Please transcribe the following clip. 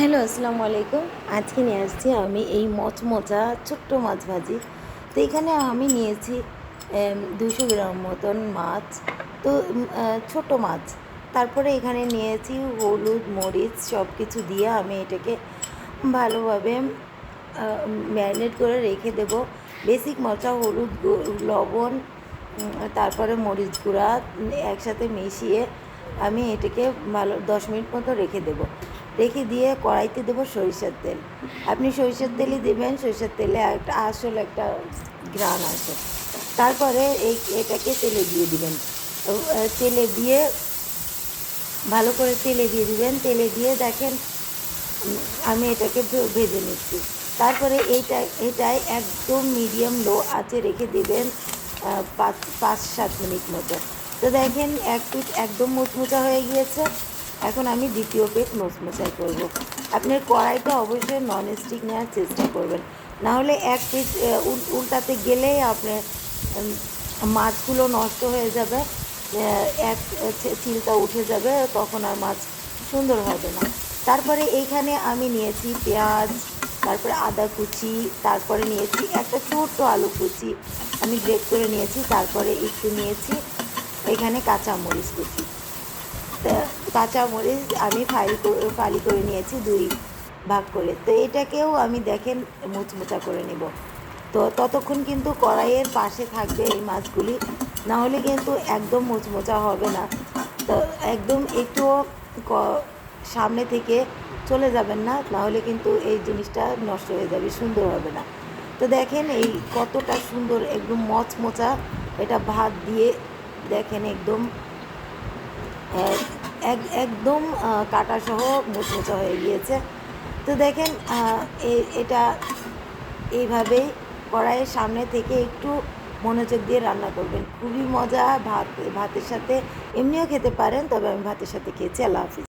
Hello, আসসালামু আলাইকুম। আজকে নিয়ে আসছি আমি এই মচমচা ছোট্ট মাছ ভাজি। তো এখানে আমি নিয়েছি দুশো গ্রাম মতন মাছ। তো ছোট মাছ। তারপরে এখানে নিয়েছি হলুদ, মরিচ সব কিছু দিয়ে আমি এটাকে ভালোভাবে ম্যারিনেট করে রেখে দেব। বেসিক মশলা হলুদ, লবণ তারপরে মরিচ গুঁড়া, একসাথে মিশিয়ে আমি এটাকে ভালো দশ মিনিট মতো রেখে দেব। রেখে দিয়ে কড়াইতে দেবো সরিষার তেল। আপনি সরিষার তেলই দেবেন, সরিষার তেলে একটা আসল একটা গ্রান আসে। তারপরে এই এটাকে তেলে দিয়ে দিবেন। তেলে দিয়ে ভালো করে তেলে দিয়ে দিবেন। তেলে দিয়ে দেখেন, আমি এটাকে ভেজে নিচ্ছি। তারপরে এইটা, এটাই একদম মিডিয়াম লো আঁচে রেখে দেবেন পাঁচ পাঁচ সাত মিনিট মতো। তো দেখেন, এক পিঠ একদম মুচমুচা হয়ে গিয়েছে। এখন আমি দ্বিতীয় পেট মুচমুচাই করব। আপনার কড়াইটা অবশ্যই নন স্টিক নেওয়ার চেষ্টা করবেন। না হলে এক পিঠ উল- উল্টাতে গেলেই আপনার মাছগুলো নষ্ট হয়ে যাবে। এক চিলটা উঠে যাবে, তখন আর মাছ সুন্দর হবে না। তারপরে এইখানে আমি নিয়েছি পেঁয়াজ, তারপরে আদা কুচি, তারপরে নিয়েছি একটা ছোট্ট আলু কুচি। আমি গ্রেট করে নিয়েছি, তারপরে একটু নিয়েছি এখানে কাঁচা মরিচ কুচি। তা কাঁচা মরিচ আমি করে ফালি করে নিয়েছি, দুই ভাগ করে। তো এটাকেও আমি দেখেন মুচমুচা করে নেব। তো ততক্ষণ কিন্তু কড়াইয়ের পাশে থাকবে এই মাছগুলি। না হলে কিন্তু একদম মুচমুচা হবে না। তো একদম একটু ক- সামনে থেকে চলে যাবেন না, নাহলে কিন্তু এই জিনিসটা নষ্ট হয়ে যাবে, সুন্দর হবে না। তো দেখেন এই কতটা সুন্দর, একদম মচমচা। এটা ভাত দিয়ে দেখেন একদম একদম কাটাসহ মোচমোচা হয়ে গিয়েছে। তো দেখেন এটা এইভাবে কড়াইয়ের সামনে থেকে একটু মনোযোগ দিয়ে রান্না করবেন। খুবই মজা, ভাত, ভাতের সাথে, এমনিও খেতে পারেন, তবে আমি ভাতের সাথে খেয়েছি। আল্লাহ হাফিজ।